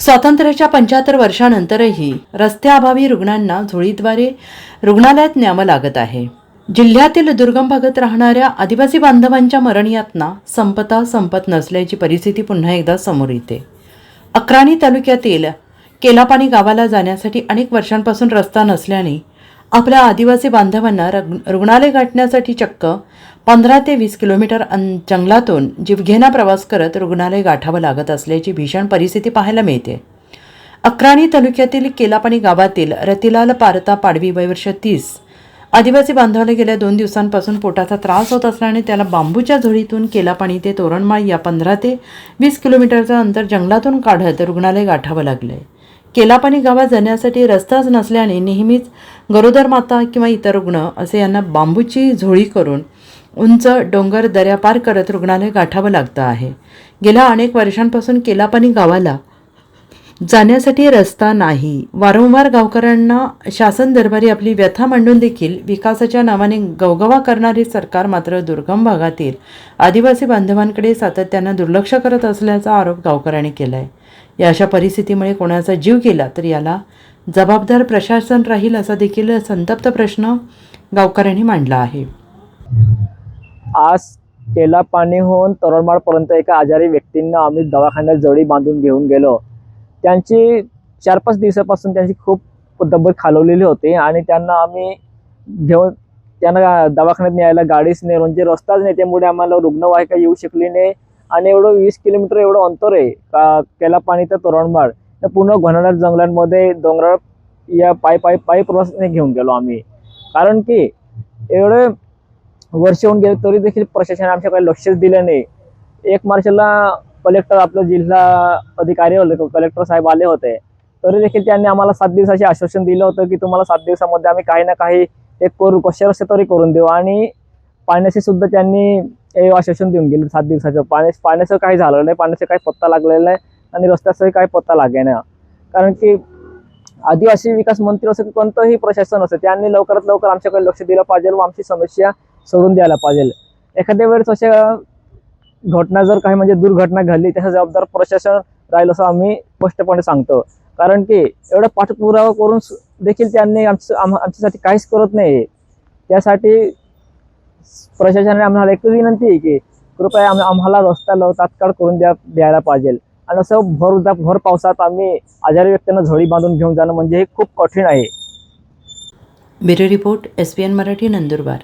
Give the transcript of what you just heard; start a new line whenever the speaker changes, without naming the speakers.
स्वातंत्र्याच्या पंच्याहत्तर वर्षानंतरही रस्त्याअभावी रुग्णांना झोळीद्वारे रुग्णालयात न्यावं लागत आहे. जिल्ह्यातील दुर्गम भागात राहणाऱ्या आदिवासी बांधवांच्या मरणयातना संपता संपत नसल्याची परिस्थिती पुन्हा एकदा समोर येते. अक्राणी तालुक्यातील केलापाणी गावाला जाण्यासाठी अनेक वर्षांपासून रस्ता नसल्याने आपल्या आदिवासी बांधवांना रग- रुग्णालय गाठण्यासाठी चक्क पंधरा ते वीस किलोमीटर अं जंगलातून जीवघेणा प्रवास करत रुग्णालय गाठावं लागत असल्याची भीषण परिस्थिती पाहायला मिळते. अक्राणी तालुक्यातील केलापाणी गावातील रतिलाल पारता पाडवी वयवर्ष तीस. आदिवासी बांधवाला गेल्या दोन दिवसांपासून पोटाचा त्रास होत असल्याने त्याला बांबूच्या झोळीतून केलापाणी ते तोरणमाळ या पंधरा ते वीस किलोमीटरचं अंतर जंगलातून काढत रुग्णालय गाठावं लागलंय. केलापाणी गावात जाण्यासाठी रस्ताच नसल्याने नेहमीच गरोदर माता किंवा इतर रुग्ण असे यांना बांबूची झोळी करून उंच डोंगर दऱ्या पार करत रुग्णालय गाठावं लागतं आहे. गेल्या अनेक वर्षांपासून केलापाणी गावाला जाण्यासाठी रस्ता नाही. वारंवार गावकऱ्यांना शासन दरबारी आपली व्यथा मांडून देखील विकासाच्या नावाने गवगवा करणारे सरकार मात्र दुर्गम भागातील आदिवासी बांधवांकडे सातत्यानं दुर्लक्ष करत असल्याचा आरोप गावकऱ्यांनी केला आहे या अशा परिस्थितीमुळे कोणाचा जीव गेला तर याला जबाबदार प्रशासन राहील असा देखील संतप्त प्रश्न गावकऱ्यांनी मांडला आहे.
आज केला पाणी होऊन तोरणमाळपर्यंत एका आजारी व्यक्तींना आम्ही दवाखान्यात जडी बांधून घेऊन गेलो. त्यांची चार पाच दिवसापासून त्यांची खूप तब्येत खालवलेली होती आणि त्यांना आम्ही घेऊन त्यांना दवाखान्यात न्यायला गाडीच नाही म्हणजे रस्ताच नाही. त्यामुळे आम्हाला रुग्णवाहिका येऊ शकली नाही आणि एवढं वीस किलोमीटर एवढं अंतर आहे. का केला पाणी तर तोरणमाळ. तर पूर्ण घनदाट जंगलांमध्ये डोंगराळ या पायी पायी पायी प्रवासाने घेऊन गेलो आम्ही. कारण की एवढे वर्ष होऊन गेले तरी देखील प्रशासनाने आमच्याकडे लक्षच दिलं नाही. एक मार्चला कलेक्टर आपलं जिल्हा अधिकारी होते कलेक्टर साहेब आले होते. तरी देखील त्यांनी आम्हाला सात दिवसाचे आश्वासन दिलं होतं की तुम्हाला सात दिवसामध्ये आम्ही काही ना काही एक करू कसे रस्ते तरी करून देऊ. आणि पाण्याचे सुद्धा त्यांनी हे आश्वासन देऊन गेले सात दिवसाचं. पाण्या पाण्याचं काही झालं नाही पाण्याचा काही पत्ता लागलेला नाही आणि रस्त्याचाही काही पत्ता लागे ना कारण की आदिवासी विकास मंत्री असं की कोणतंही प्रशासन असं त्यांनी लवकरात लवकर आमच्याकडे लक्ष दिलं पाहिजे व आमची समस्या सोडून द्यायला पाहिजे. एखाद्या वेळेस अशा घटना जर काही म्हणजे दुर्घटना घडली त्याचा जबाबदार प्रशासन राहील असं आम्ही स्पष्टपणे सांगतो. कारण की एवढा पाठपुरावा करून देखील त्यांनी आमचं आम आमच्यासाठी काहीच करत नाही. त्यासाठी प्रशासनाने आम्हाला एकच विनंती आहे की कृपया आम आम्हाला रस्ता लव तात्काळ करून द्या द्यायला पाहिजे. आणि असं भर भर पावसात आम्ही आजारी व्यक्तींना झोळी बांधून घेऊन जाणं म्हणजे हे खूप कठीण आहे.
Bureau report S P N Marathi Nandurbar.